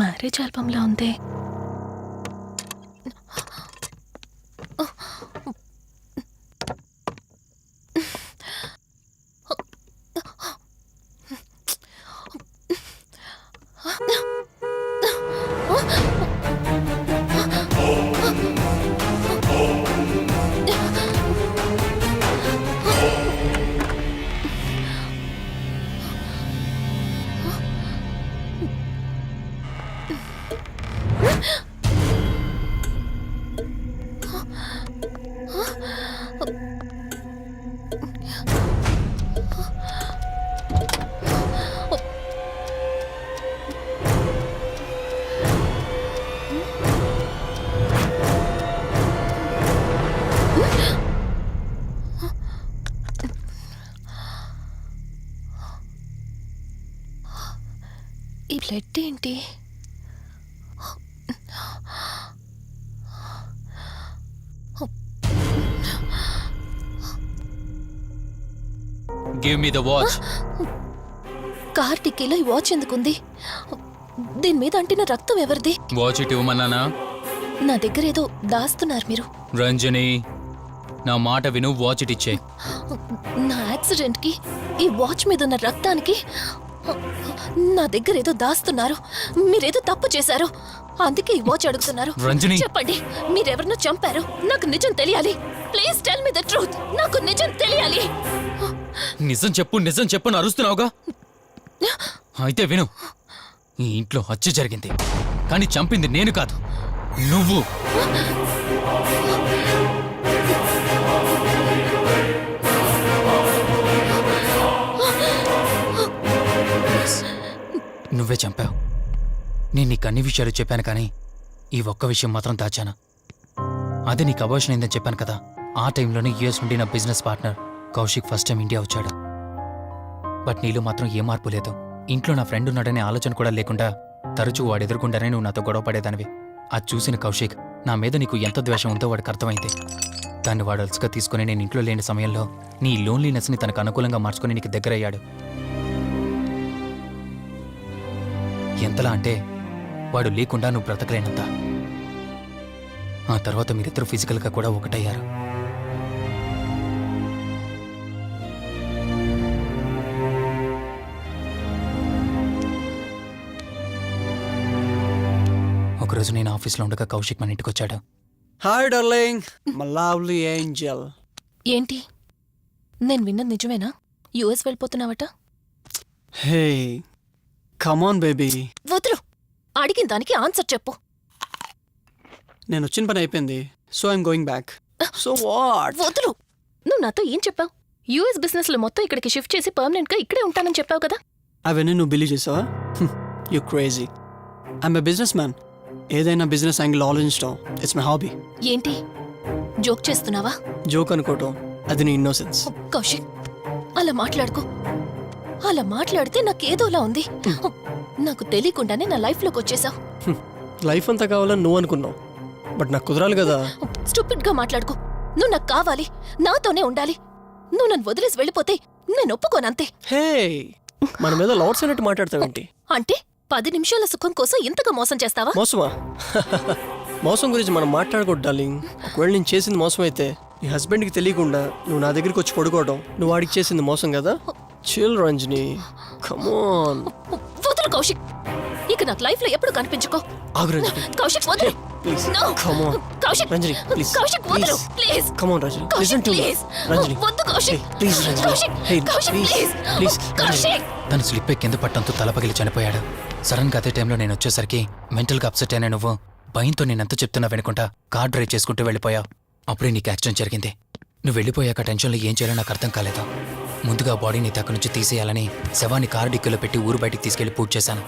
Marriage ఆల్బంలా ఉంది. Blood ఏంటి? Give me the watch car టిక్కీలో ఈ వాచ్ ఎందుకుంది? దీని మీద అంటిన రక్తం ఎవరిది? వాచ్ ఇటు ఇవ్వమన్నానా నా దగ్గర ఏదో దాస్తున్నారు మీరు. రంజని నా మాట విను వాచ్ ఇటు ఇచ్చే. నా యాక్సిడెంట్కి ఈ వాచ్ మీద ఉన్న రక్తానికి నా దగ్గర ఏదో దాస్తున్నారు. మీరేదో తప్పు చేశారు. అందుకే ఈ వాచ్ అడుగుతున్నారు. రంజని. చెప్పండి మీరెవరినో చంపారు? నాకు నిజం తెలియాలి. Please tell me the truth. నాకు నిజం తెలియాలి. నిజం చెప్పు నిజం చెప్పు అని అరుస్తున్నావుగా? అయితే విను ఈ ఇంట్లో హత్య జరిగింది. కానీ చంపింది నేను కాదు నువ్వు. నువ్వే చంపావు. నేను నీకు అన్ని విషయాలు చెప్పాను కానీ ఈ ఒక్క విషయం మాత్రం దాచాను. అదే నీకు అబోషన్ అయిందని చెప్పాను కదా ఆ టైంలోనే యుఎస్ నుండి నా business partner Kaushik first time India వచ్చాడు. బట్ నీలో మాత్రం ఏ మార్పు లేదు. ఇంట్లో నా ఫ్రెండ్ ఉన్నాడనే ఆలోచన కూడా లేకుండా తరచూ వాడు ఎదుర్కొండానే నువ్వు నాతో గొడవ పడేదానివి. అది చూసిన కౌశిక్ నా మీద నీకు ఎంత ద్వేషం ఉందో వాడికి అర్థమైంది. దాన్ని వాడు అలసిగా తీసుకుని నేను ఇంట్లో లేని సమయంలో నీ లోన్లీనెస్ని తనకు అనుకూలంగా మార్చుకుని నీకు దగ్గరయ్యాడు. ఎంతలా అంటే వాడు లేకుండా నువ్వు బ్రతకలేనంత. ఆ తర్వాత మీరిద్దరు ఫిజికల్గా కూడా ఒకటయ్యారు. ఒకరోజు నేను ఆఫీస్లో ఉండగా కౌశిక్ మన ఇంటికి వచ్చాడు. Hi darling my lovely angel. ఏంటి? నేను విన్నది నిజమేనా? యుఎస్ వెళ్ళిపోతున్నావట? హే కమాన్ బేబీ వదులు. అడిగిన దానికి ఆన్సర్ చెప్పు. నేను వచ్చిన పని అయిపోయింది. So I'm going back so what వదులు. నువ్వు నాతో ఏం చెప్పావు? యుఎస్ బిజినెస్లో మొత్తం ఇక్కడికి షిఫ్ట్ చేసి పర్మనెంట్గా ఇక్కడే ఉంటానని చెప్పావు కదా? అవన్నీ నువ్వు బిలీవ్ చేసావా? You crazy I'm a businessman ఏదైనా బిజినెస్ యాంగిల్ ఆలోచించడం ఇట్స్ మై హాబీ ఏంటి? జోక్ చేస్తున్నావా? జోక్ అనుకోవటం అది నీ ఇన్నోసెన్స్ కౌశిక్ అలా మాట్లాడుకో. అలా మాట్లాడితే నాకేదోలా ఉంది. నాకు తెలియకుండానే నా లైఫ్లోకి వచ్చేసావు. లైఫ్ అంతా కావాలని నువ్వు అనుకున్నావు. బట్ నాకు కుదరాలి కదా. స్టూపిడ్గా మాట్లాడుకో. నువ్వు నాకు కావాలి. నాతోనే ఉండాలి. నువ్వు నన్ను వదిలేసి వెళ్ళిపోతే నేను ఒప్పుకోనంతే హే! మన మీద లవర్స్ అన్నట్టు మాట్లాడతావేంటి అంటే పది నిమిషాల సుఖం కోసం ఇంతగా మోసం చేస్తావా? మోసమా? మోసం గురించి మనం మాట్లాడకూడదు డార్లింగ్. ఒకవేళ నేను చేసింది మోసం అయితే నీ హస్బెండ్కి తెలియకుండా నువ్వు నా దగ్గరికి వచ్చి పడుకోవడం నువ్వు వాడికి చేసింది మోసం కదా? చిల్ రంజని కమోన్ వదులు కౌశిక్. ఇక నాకు లైఫ్లో ఎప్పుడు కనిపించుకో. ఆగు రంజని. కౌశిక్ వదులు. Please No. Come on Kaushik Ranjani please Kaushik వదులు. Please come on Ranjani. Listen to me please Ranjani. వద్దు Kaushik. Please Ranjani. Kaushik hey Kaushik please please please Ranjani. Kaushik. తను స్లిప్ కింద పట్టంతో తల పగిలి చనిపోయాడు. సడన్గా అదే టైంలో నేను వచ్చేసరికి మెంటల్గా అప్సెట్ అయినా నువ్వు. భయంతో నేనెంత చెప్తున్నా వెనుకుంటా. కార్ డ్రైవ్ చేసుకుంటూ వెళ్ళిపోయావు. అప్పుడే నీకు యాక్సిడెంట్ జరిగింది. నువ్వు వెళ్ళిపోయాక టెన్షన్లో ఏం చేయాలో నాకు అర్థం కాలేదు. ముందుగా బాడీని తక్క నుంచి తీసేయాలని శవాన్ని కారు డిక్కీలో పెట్టి ఊరు బయటికి తీసుకెళ్ళి పూజ చేశాను.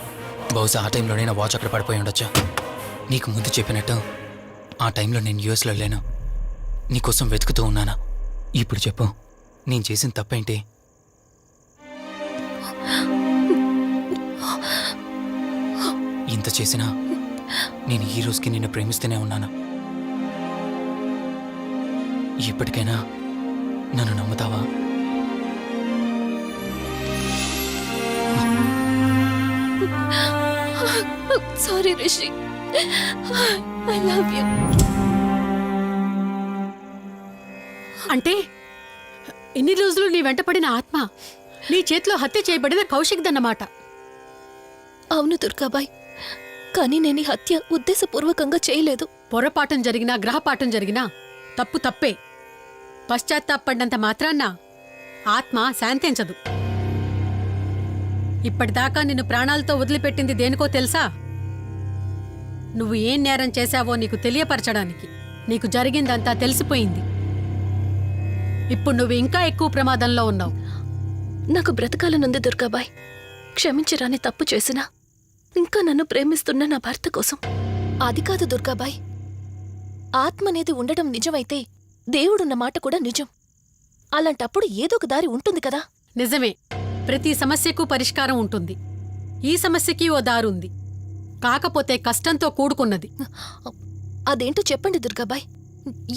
బహుశా ఆ టైంలోనే నా వాచ్ అక్కడ పడిపోయి ఉండొచ్చు. నీకు ముందు చెప్పినట్టు ఆ టైంలో నేను యూఎస్లో లేను. నీకోసం వెతుకుతూ ఉన్నానా. ఇప్పుడు చెప్పు నేను చేసిన తప్పేంటి? ఇంత చేసినా నేను ఈ రోజుకి నిన్ను ప్రేమిస్తూనే ఉన్నాను. ఇప్పటికైనా నన్ను నమ్ముతావా? Sorry Rishi I love you అంటే ఇన్ని రోజులు నీ వెంటపడిన ఆత్మ నీ చేతిలో హత్య చేయబడిన కౌశిక్ దన్నమాట. అవును దుర్గాబాయ్. కానీ నేను ఈ హత్య ఉద్దేశపూర్వకంగా చేయలేదు. పొరపాఠం జరిగినా గ్రహపాఠం జరిగినా తప్పు తప్పే. పశ్చాత్తాపడినంత మాత్రాన్న ఆత్మ శాంతించదు. ఇప్పటిదాకా నిన్ను ప్రాణాలతో వదిలిపెట్టింది దేనికో తెలుసా? నువ్వు ఏం నేరం చేశావో నీకు తెలియపరచడానికి నీకు జరిగిందంతా తెలిసిపోయింది. ఇప్పుడు నువ్వు ఇంకా ఎక్కువ ప్రమాదంలో ఉన్నావు. నాకు బ్రతకాలనుంది దుర్గాబాయ్ క్షమించరాని తప్పు చేసినా ఇంకా నన్ను ప్రేమిస్తున్న నా భర్త కోసం. అది కాదు దుర్గాబాయ్ ఆత్మ అనేది ఉండడం నిజమైతే దేవుడున్న మాట కూడా నిజం. అలాంటప్పుడు ఏదో ఒక దారి ఉంటుంది కదా? నిజమే. ప్రతి సమస్యకు పరిష్కారం ఉంటుంది. ఈ సమస్యకి ఓ దారుంది. కాకపోతే కష్టంతో కూడుకున్నది. అదేంటో చెప్పండి దుర్గాబాయ్.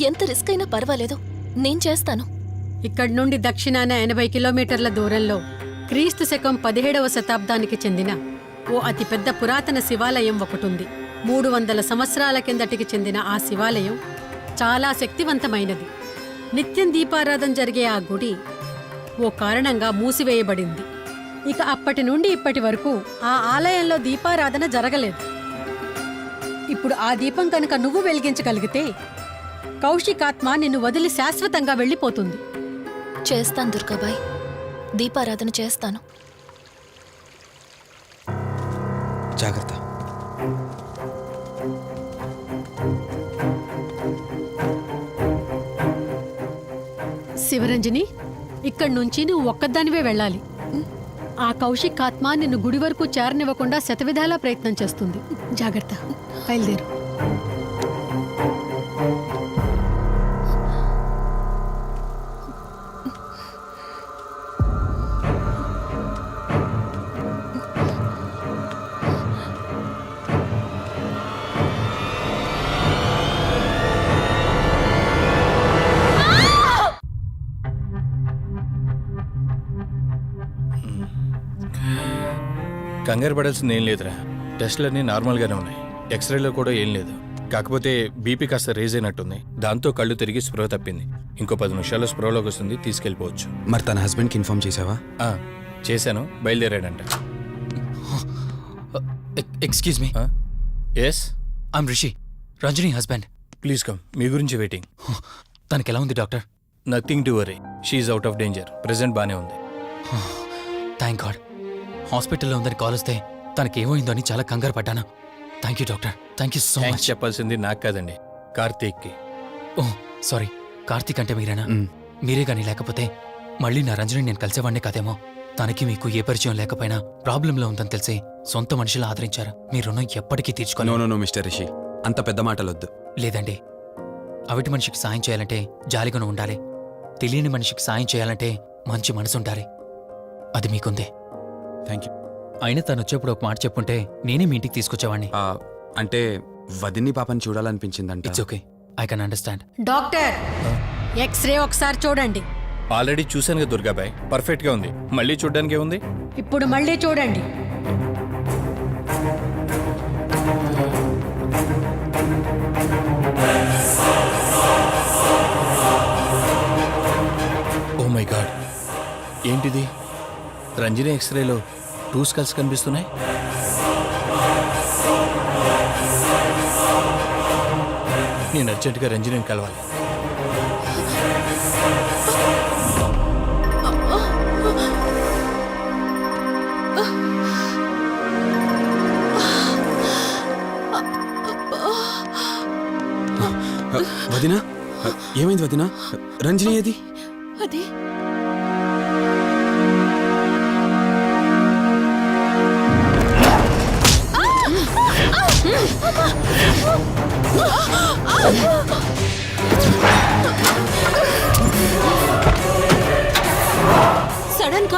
ఎంత రిస్క్ అయినా పర్వాలేదు. నేను చేస్తాను. ఇక్కడి నుండి దక్షిణాన ఎనభై కిలోమీటర్ల దూరంలో క్రీస్తు శకం పదిహేడవ శతాబ్దానికి చెందిన ఓ అతిపెద్ద పురాతన శివాలయం ఒకటుంది. మూడు వందల సంవత్సరాల కిందటికి చెందిన ఆ శివాలయం చాలా శక్తివంతమైనది. నిత్యం దీపారాధన జరిగే ఆ గుడి ఓ కారణంగా మూసివేయబడింది. ఇక అప్పటి నుండి ఇప్పటి వరకు ఆ ఆలయంలో దీపారాధన జరగలేదు. ఇప్పుడు ఆ దీపం కనుక నువ్వు వెలిగించగలిగితే కౌశికాత్మ నిన్ను వదిలి శాశ్వతంగా వెళ్ళిపోతుంది. చేస్తాను దుర్గాబాయ్. దీపారాధన చేస్తాను. జాగ్రత్త. శివరంజని ఇక్కడి నుంచి నువ్వు ఒక్కదానివే వెళ్ళాలి. ఆ కౌశిక్ ఆత్మ నిన్ను గుడి వరకు చేరనివ్వకుండా శతవిధాలా ప్రయత్నం చేస్తుంది. జాగ్రత్త. బయలుదేరు. కంగారు పడాల్సింది ఏం లేదురా. టెస్టులన్నీ నార్మల్గానే ఉన్నాయి. ఎక్స్రేలో కూడా ఏం లేదు. కాకపోతే బీపీ కాస్త రేజ్ అయినట్టుంది. దాంతో కళ్ళు తిరిగి స్పృహ తప్పింది. ఇంకో పది నిమిషాల్లో స్పృహలోకి వస్తుంది తీసుకెళ్ళిపోవచ్చు. మరి తన హస్బెండ్కి ఇన్ఫార్మ్ చేసావా? ఆ, చేశాను. బయలుదేరాడంట. Excuse me. Yes I'm Rishi. Ranjani husband. Please come మీ గురించి వెయిటింగ్. తనకి ఎలా ఉంది doctor? Nothing to worry she's out of danger present బానే ఉంది. థ్యాంక్ గాడ్ హాస్పిటల్లో ఉందని కాల్ వస్తే తనకి ఏమైందో అని చాలా కంగారు పడ్డాను. Thank you doctor thank you so thanks much చెప్పాల్సింది నాకు కాదండి కార్తీక్కి. ఓ సారీ కార్తీక్ అంటే మీరేనా. మీరే కానీ లేకపోతే మళ్ళీ నా రంజని నేను కలిసేవాడినే కాదేమో? తనకి మీకు ఏ పరిచయం లేకపోయినా ప్రాబ్లంలో ఉందని తెలిసి సొంత మనుషులు ఆదరించారు. మీ రుణం ఎప్పటికీ నో తీర్చుకోను నో నో మిస్టర్ రిషి. అంత పెద్ద మాటలొద్దు. లేదండి. అవిటి మనిషికి సాయం చేయాలంటే జాలిగుణం ఉండాలి. తెలియని మనిషికి సాయం చేయాలంటే మంచి మనసు ఉండాలి అది మీకుందే. థ్యాంక్ యూ అయినా తను వచ్చేప్పుడు ఒక మాట చెప్పుంటే నేనే మీ ఇంటికి తీసుకొచ్చేవాడిని అంటే వదిన్ని పాపని చూడాలనిపించిందంట. It's okay I can understand doctor x-ray ఒకసారి చూడండి. ఆల్రెడీ చూశాను కదా దుర్గాబాయ్. పర్ఫెక్ట్గా ఉంది. మళ్ళీ చూడ్డానికి ఏముంది? ఇప్పుడు మళ్ళీ చూడండి. ఓ మై గాడ్ ఏంటిది? రంజని ఎక్స్రేలో టూ స్కల్స్ కనిపిస్తున్నాయి. నేను అర్జెంటుగా రంజనిని కలవాలి. వదినా? ఏమైంది వదినా? రంజని ఏది? సడన్గా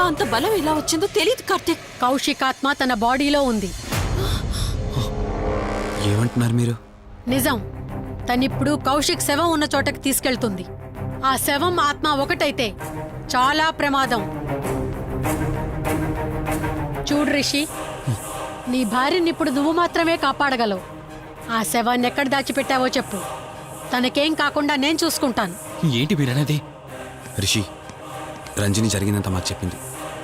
అంత బలం ఎలా వచ్చిందో తెలియదు కార్తీక్. కౌశికాత్మ తన బాడీలో ఉంది. ఏమంటున్నారు మీరు? నిజం. తనిప్పుడు కౌశిక్ శవం ఉన్న చోటకి తీసుకెళ్తుంది. ఆ శవం ఆత్మ ఒకటైతే చాలా ప్రమాదం. చూడు రిషి నీ భార్యని ఇప్పుడు నువ్వు మాత్రమే కాపాడగలవు. ఆ శవాన్ని ఎక్కడ దాచిపెట్టావో చెప్పు. తనకేం కాకుండా నేను చూసుకుంటాను. ఏంటి మీరనేది రిషి రంజని జరిగినంత మాకు చెప్పింది.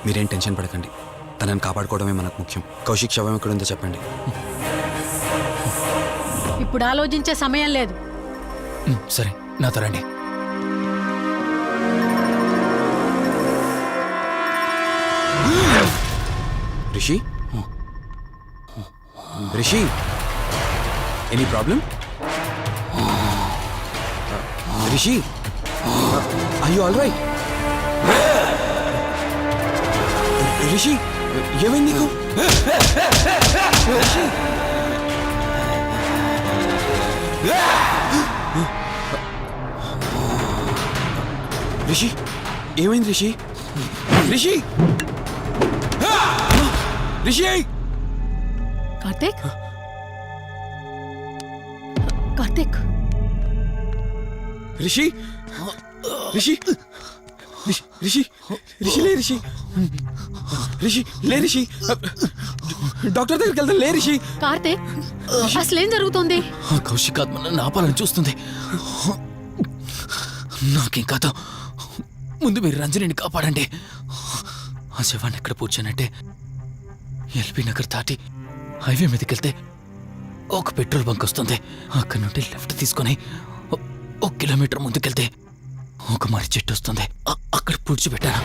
మీరేం టెన్షన్ పడకండి. తనని కాపాడుకోవడమే మనకు ముఖ్యం. కౌశిక్ శవం ఎక్కడుందో చెప్పండి. ఇప్పుడు ఆలోచించే సమయం లేదు. సరే నాతో రండి. రిషి? రిషి? ఎనీ ప్రాబ్లం రిషి అయ్యో ఆల్ రైట్ రిషి ఏమైంది నీకు రిషి రిషి ఏమైంది రిషి రిషి రిషి కార్తీక్ కార్తీక్. రిషి? రిషి? రిషి రిషి రిషి లే రిషి. రిషి లే రిషి. డాక్టర్ దగ్గరికి వెళ్తాను లే రిషి. కార్తీక్ అసలేం జరుగుతుంది? ఆ కౌశికాత్మ నన్ను ఆపాలని చూస్తుంది. నాకేం కాదు. ముందు మీరు రంజనిని కాపాడండి. ఆ శవాన్ని ఎక్కడ పూడ్చానంటే ఎల్బీ నగర్ దాటి హైవే మీదకి వెళ్తే ఒక పెట్రోల్ బంక్ వస్తుంది. అక్కడ నుండి లెఫ్ట్ తీసుకొని ఓ- ఒక కిలోమీటర్ ముందుకెళ్తే ఒక మర్రి చెట్టు వస్తుంది. అక్కడ పుడిచిపెట్టాను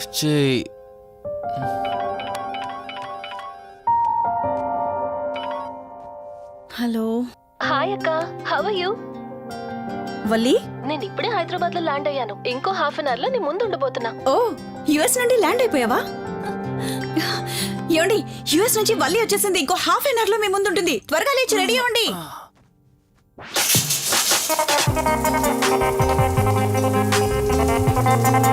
లిఫ్ట్ చేయి హలో. హాయ్ అక్క హవ్ యూ వల్లి? నేను ఇప్పుడే హైదరాబాద్లో ల్యాండ్ అయ్యాను. ఇంకో హాఫ్ అన్ అవర్లో నీ ముందు ఉండబోతున్నా. ఓ యుఎస్ నుండి ల్యాండ్ అయిపోయావా? ఏమండి యుఎస్ నుంచి వల్లి వచ్చేసింది. ఇంకో హాఫ్ అన్ అవర్లో మీ ముందు ఉంటుంది. త్వరగా లేచి రెడీ అవ్వండి. వల్లి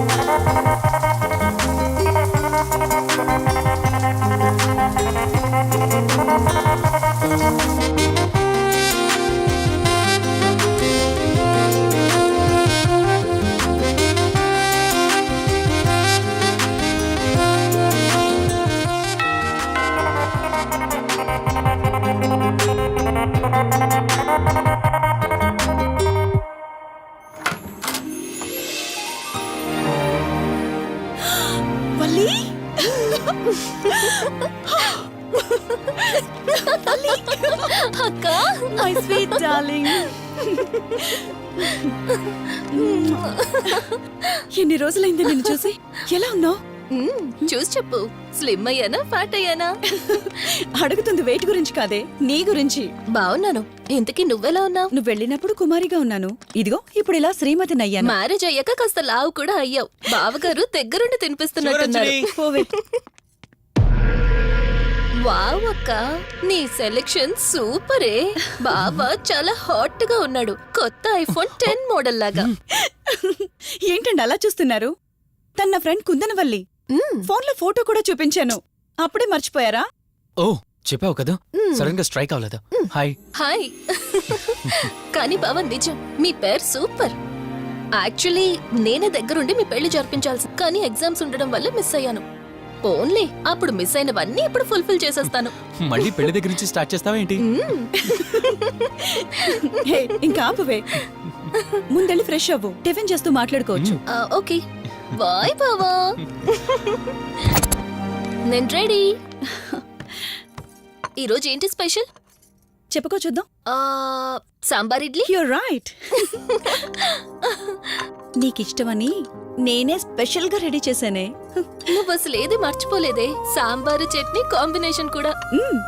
అక్క. మై స్వీట్ డార్లింగ్ ఎన్ని రోజులైంది నిన్ను చూసి? ఎలా ఉన్నావు? చూసి చెప్పు. స్లిమ్ అయ్యానా ఫ్యాట్ అయ్యానా? అడుగుతుంది వెయిట్ గురించి కాదే నీ గురించి. బాగున్నాను ఇంతకీ నువ్వెలా ఉన్నావు? నువ్వు వెళ్ళినప్పుడు కుమారిగా ఉన్నాను. ఇదిగో ఇప్పుడు ఇలా శ్రీమతిని అయ్యాను. మ్యారేజ్ అయ్యాక కాస్త లావు కూడా అయ్యావు. బావగారు దగ్గరుండి తినిపిస్తున్నట్టున్నారు. పోవే వావ్ అక్క నీ సెలెక్షన్ సూపరే. బావ చాలా హాట్గా ఉన్నాడు. కొత్త ఐఫోన్ టెన్ మోడల్ లాగా. ఏంటండి అలా చూస్తున్నారు? తన నా ఫ్రెండ్ కుందనవల్లి. మ్మ్, ఫోన్లో ఫోటో కూడా చూపించాను. అప్పుడే మర్చిపోయారా? ఓ చెప్పావు కదా. సడన్గా స్ట్రైక్ అవ్వలేదు. హాయ్. హాయ్. కానీ బావ నిజం మీ పేరు సూపర్. యాక్చువల్లీ నేనే దగ్గరుండి మీ పెళ్ళి జరిపించాల్సి కానీ ఎగ్జామ్స్ ఉండడం వల్ల మిస్ అయ్యాను. ఓన్లీ అప్పుడు మిస్ అయినవన్నీ ఇప్పుడు ఫుల్ఫిల్ చేసేస్తాను. మళ్ళీ పెళ్ళి దగ్గర నుంచి స్టార్ట్ చేస్తావా ఏంటి? మ్మ్. హే ఇంకా ఆపువే. ముందెళ్ళి ఫ్రెష్ అవ్వు. టిఫిన్ చేస్తూ మాట్లాడుకోవచ్చు. ఆ, ఓకే. బాయ్ బావా. నేను రెడీ. ఈరోజు ఏంటి స్పెషల్? చెప్పుకో చూద్దాం. ఆ, సాంబార్ ఇడ్లీ? యూర్ రైట్ నీకిష్టమని నేనే స్పెషల్గా రెడీ చేశానే. నువ్వు అసలు ఏది మర్చిపోలేదే. సాంబారు చట్నీ కాంబినేషన్ కూడా. మ్మ్.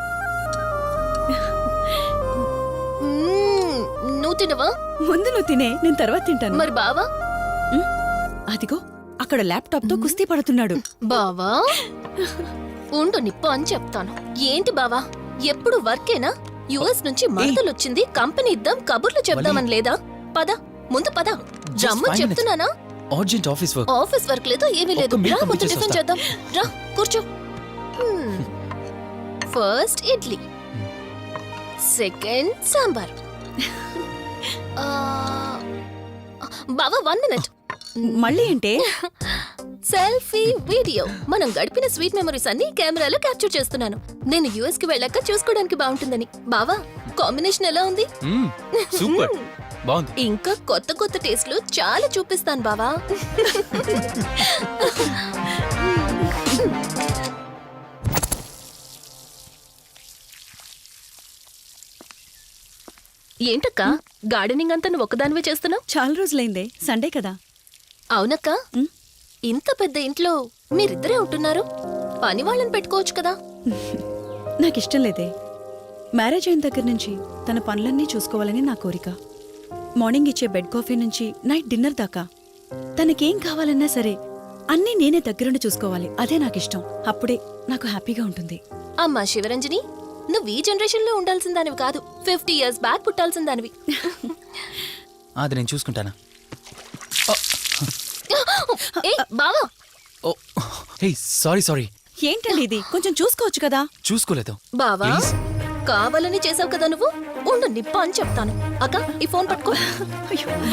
మ్మ్, నువ్వు తినవా? ముందు నువ్వు తినే నేను తర్వాత తింటాను. మరి బావా? అదిగో అక్కడ ల్యాప్టాప్తో కుస్తీ పడుతున్నాడు. బావా? ఉండు నిప్పు అని చెప్తాను. ఏంటి బావా? ఎప్పుడు వర్కేనా? యుఎస్ నుంచి మరదలు వచ్చింది కంపెనీ ఇద్దాం కబుర్లు చెప్దామని లేదా? పద ముందు పద. రమ్ము five minutes. చెప్తున్నానా? Urgent office work office work లేదు ఏమీ లేదు. రా ముందు టిఫిన్ చేద్దాం. రా కూర్చో. ఫస్ట్ ఇడ్లీ. సెకండ్ సాంబార్. ఆ, బావా వన్ మినిట్. మళ్ళీ అంటే సెల్ఫీ వీడియో. మనం గడిపిన స్వీట్ మెమరీస్ అన్ని కెమెరాలో క్యాప్చర్ చేస్తున్నాను. నేను యుఎస్కి వెళ్ళాక చూసుకోవడానికి బాగుంటుందని. బావా కాంబినేషన్ ఎలా ఉంది? సూపర్. బాగుంది. ఇంకా కొత్త కొత్త టేస్ట్లు చాలా చూపిస్తాను బావా. ఏంటక్క? గార్డెనింగ్ అంతా నువ్వు ఒక్కదానివే చేస్తున్నావు? చాలా రోజులైందే. సండే కదా. అవునక్క. ఇంత పెద్ద ఇంట్లో మీరిద్దరే ఉంటున్నారు? పని వాళ్ళని పెట్టుకోవచ్చు కదా. నాకిష్టం లేదే. మ్యారేజ్ అయిన దగ్గర నుంచి తన పనులన్నీ చూసుకోవాలని నా కోరిక. మార్నింగ్ ఇచ్చే బెడ్ కాఫీ నుంచి నైట్ డిన్నర్ దాకా. తనకేం కావాలన్నా సరే అన్నీ నేనే దగ్గరుండి చూసుకోవాలి. అదే నాకిష్టం. అప్పుడే నాకు హ్యాపీగా ఉంటుంది. అమ్మా శివరంజని నువ్వు ఈ జనరేషన్లో ఉండాల్సిన దానివి కాదు. ఫిఫ్టీ ఇయర్స్ బ్యాక్ పుట్టాల్సిన దానివి అది నేను చూసుకుంటానా? బావా ఓ హే సారీ సారీ. ఏంటండి ఇది? కొంచెం చూసుకోవచ్చు కదా? చూసుకోలేదు. బావా. కావాలని చేసావు కదా నువ్వు? ఉండు నిప్ప అని చెప్తాను. అక్క ఈ ఫోన్ పట్టుకో.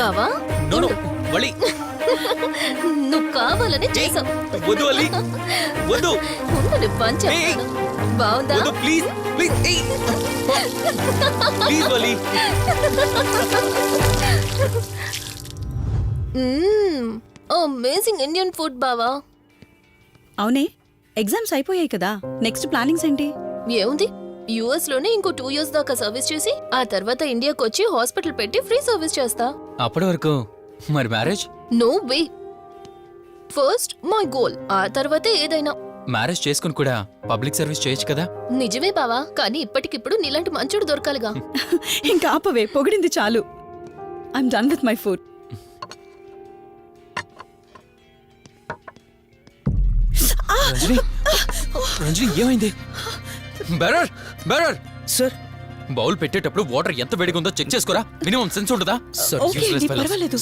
బావా నో నో. వలి. నువ్వు కావాలని చేసావు. వద్దు వలి. వద్దు. ఉండు నిప్ప అని చెప్తాను. బావుందా? వద్దు please please please Valli. Amazing Indian food బావా అవునే ఎగ్జామ్స్ అయిపోయాయి కదా. నెక్స్ట్ ప్లానింగ్స్ ఏంటి? ఏముంది? యుఎస్లోనే ఇంకో టూ ఇయర్స్ దాకా సర్వీస్ చేసి ఆ తర్వాత ఇండియాకి వచ్చి హాస్పిటల్ పెట్టి ఫ్రీ సర్వీస్ చేస్తా. అప్పటి వరకు మరి marriage no way first my goal ఆ తర్వాతే ఏదైనా. మ్యారేజ్ చేసుకుని కూడా పబ్లిక్ సర్వీస్ చేయొచ్చు కదా? నిజమే బావా కానీ ఇప్పటికిప్పుడు నీలాంటి మంచుడు దొరకాలిగా. ఇంకా ఆపవే పొగిడింది చాలు. I'm done with my food Ranjani? Ranjani ఏమైంది? Bearer bearer! సార్. బౌల్ పెట్టేటప్పుడు వాటర్ ఎంత వేడిగా ఉందో చెక్ చేసుకోరా? మినిమం సెన్స్ ఉంటుందా? ఓకే అండి పర్వాలేదు.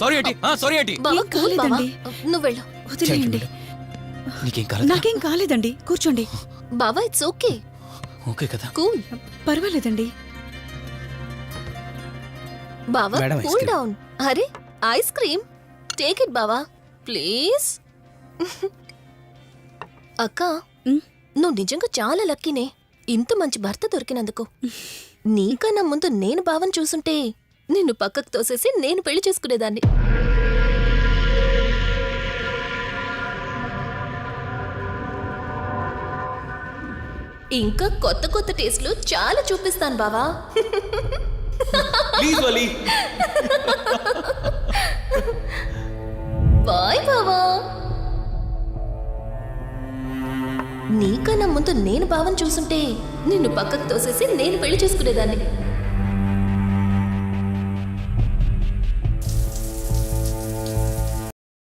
సారీ ఏంటి సారీ ఏంటి బావా ఏం కూల్ బావా? కాలేదండి. నువ్వు వెళ్ళు. వదిలేయండి. నీకేం కాలేదు? నాకేం కాలేదండి. కూర్చోండి. బావా ఇట్స్ ఓకే ఓకే కదా. కూల్. పర్వాలేదండి. బావా మేడం, ఐస్ కూల్ క్రీమ్. డౌన్ అరే ఐస్ క్రీమ్ టేక్ ఇట్ బావా. ప్లీజ్ అక్క. నువ్వు నిజంగా చాలా లక్కీనే. ఇంత మంచి భర్త దొరికినందుకు. నీకన్నా ముందు నేను బావని చూసుంటే నిన్ను పక్కకు తోసేసి నేను పెళ్ళి చేసుకునేదాన్ని. ఇంకా కొత్త కొత్త టేస్ట్లు చాలా చూపిస్తాను బావా. బాయ్ బావా. నీకన్నా ముందు నేను బావని చూసుంటే నిన్ను పక్కకు తోసేసి నేను పెళ్ళి చేసుకునేదాన్ని.